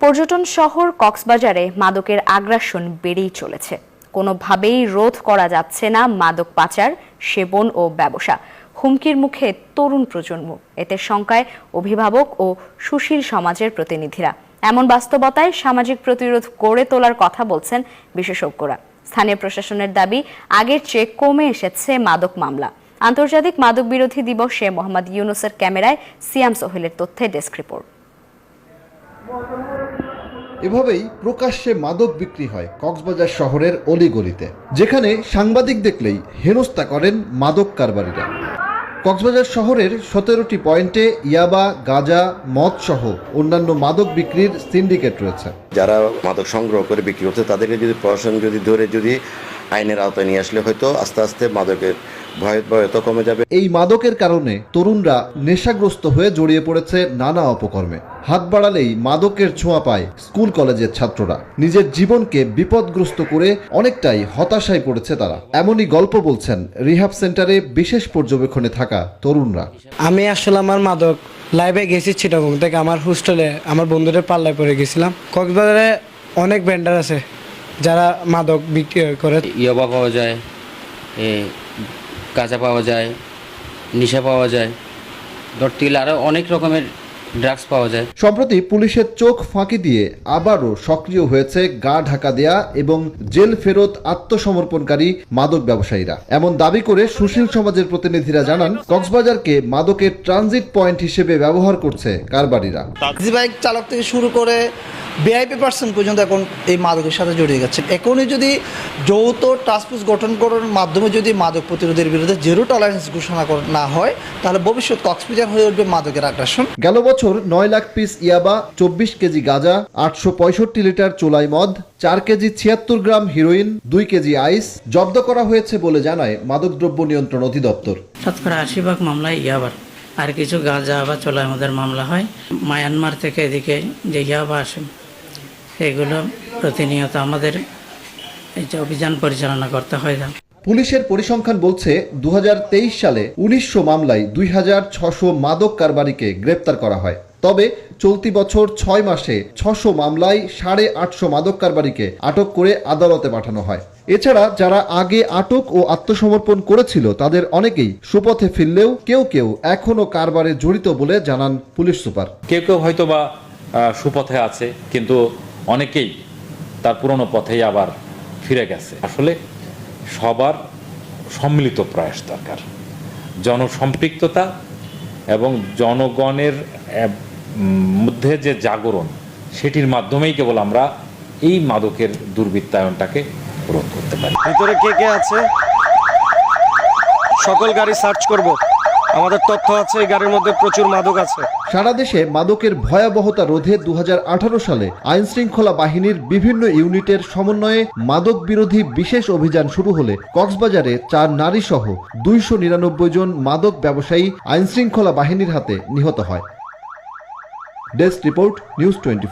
পর্যটন শহর কক্সবাজারে মাদকের আগ্রাসন বেড়েই চলেছে। কোনোভাবেই রোধ করা যাচ্ছে না মাদক পাচার, সেবন ও ব্যবসা। হুমকির মুখে তরুণ প্রজন্ম। এতে শঙ্কায় অভিভাবক ও সুশীল সমাজের প্রতিনিধিরা। এমন বাস্তবতায় সামাজিক প্রতিরোধ গড়ে তোলার কথা বলছেন বিশেষজ্ঞরা। স্থানীয় প্রশাসনের দাবি, আগের চেয়ে কমে এসেছে মাদক মামলা। আন্তর্জাতিক মাদক বিরোধী দিবসে মোহাম্মদ ইউনুসের ক্যামেরায় সিয়াম সোহেলের তথ্যে ডেস্ক রিপোর্ট। এভাবেই প্রকাশ্যে মাদক বিক্রি হয় কক্সবাজার শহরের অলিগলিতে, যেখানে সাংবাদিক দেখলেই হেনস্থা করেন মাদক কারবারিরা। কক্সবাজার শহরের সতেরোটি পয়েন্টে ইয়াবা, গাঁজা মদ সহ অন্যান্য মাদক বিক্রির সিন্ডিকেট রয়েছে। যারা মাদক সংগ্রহ করে বিক্রি করছে, তাদেরকে যদি প্রশাসন যদি ধরে যদি আইনের আওতায় নিয়ে আসলে হয়তো আস্তে আস্তে মাদকের ভয়ত কমে যাবে। এই মাদকের কারণে তরুণরা নেশাগ্রস্ত হয়ে জড়িয়ে পড়েছে নানা অপকর্মে। হাত বাড়ালেই মাদকের ছোঁয়া পায় স্কুল কলেজের ছাত্ররা। নিজের জীবনকে বিপদগ্রস্ত করে অনেকটাই হতাশায় পড়েছে তারা। এমনই গল্প বলছেন রিহাব সেন্টারে বিশেষ পর্যবেক্ষণে থাকা তরুণরা। আমি আসলে আমার মাদক লাইভে গেছি চিটাগং থেকে। আমার হোস্টেলে আমার বন্ধুদের পাল্লায় পড়ে গেছিলাম। কক্সবাজারে অনেক ভেন্ডার আছে যারা মাদক বিক্রি করে। ইয়াবা পাওয়া যায়। কাঁচা পাওয়া যায় নিশা পাওয়া যায় ধরতে গেলে আরও অনেক রকমের ড্রাগস পাওয়া যায়। সম্প্রতি পুলিশের চোখ ফাঁকি দিয়ে আবারও সক্রিয় হয়েছে গা ঢাকা দেয়া এবং জেল ফেরত আত্মসমর্পণকারী মাদক ব্যবসায়ীরা। এমন দাবি করে সুশীল সমাজের প্রতিনিধিরা জানান কক্সবাজারকে মাদকের ট্রানজিট পয়েন্ট হিসেবে ব্যবহার করছে কারবারিরা। বাইক চালক থেকে শুরু করে ভিআইপি পার্সন পর্যন্ত এখন এই মাদকের সাথে জড়িয়ে গেছে। এখনই যদি যৌথ টাস্কফোর্স গঠন করার মাধ্যমে যদি মাদক প্রতিরোধের বিরুদ্ধে জিরো টলারেন্স ঘোষণা কর- না হয় তাহলে ভবিষ্যৎ কক্সবাজার হয়ে উঠবে মাদকের আগ্রাসন। গেল বছর নয় লাখ পিস ইয়াবা চব্বিশ কেজি গাঁজা আটশো পঁয়ষট্টি লিটার চোলাই মদ চার কেজি ছিয়াত্তর গ্রাম হিরোইন দুই কেজি আইস জব্দ করা হয়েছে বলে জানায় মাদকদ্রব্য নিয়ন্ত্রণ অধিদপ্তর। শতকরা আশি ভাগ মামলায় ইয়াবার আর কিছু গাঁজা বা চোলা আমাদের মামলা হয়। মায়ানমার থেকে এদিকে যে ইয়াবা আসে সেগুলো প্রতিনিয়ত আমাদের এই যে অভিযান পরিচালনা করতে হয় না। পুলিশের পরিসংখ্যান বলছে দু হাজার তেইশ সালে উনিশশো মামলায় দুই হাজার ছশো মাদক কারবারিকে গ্রেপ্তার করা হয়। তবে চলতি বছর ছয় মাসে ছশো মামলায় সাড়ে আটশো মাদক কারবারিকে আটক করে আদালতে পাঠানো হয়। এছাড়া যারা আগে আটক ও আত্মসমর্পণ করেছিল তাদের অনেকেই সুপথে ফিরলেও কেউ কেউ এখনও কারবারে জড়িত বলে জানান পুলিশ সুপার। কেউ কেউ হয়তো বা সুপথে আছে কিন্তু অনেকেই তার পুরনো পথেই আবার ফিরে গেছে। আসলে সবার সম্মিলিত প্রয়াস দরকার। জনসম্পৃক্ততা এবং জনগণের মধ্যে যে জাগরণ, সেটির মাধ্যমেই কেবল আমরা এই মাদকের দুর্বৃত্তায়নটাকে রোধ করতে পারি। ভিতরে কে কে আছে? সকল গাড়ি সার্চ করব। আমাদের তথ্য আছে, এই গাড়ির মধ্যে প্রচুর মাদক আছে। সারা দেশে মাদকের ভয়াবহতা রোধে দুহাজার আঠারো সালে আইন শৃঙ্খলা বাহিনীর বিভিন্ন ইউনিটের সমন্বয়ে মাদক বিরোধী বিশেষ অভিযান শুরু হলে কক্সবাজারে চার নারী সহ দুইশো নিরানব্বই জন মাদক ব্যবসায়ী আইন শৃঙ্খলা বাহিনীর হাতে নিহত হয়। Desk report, news twenty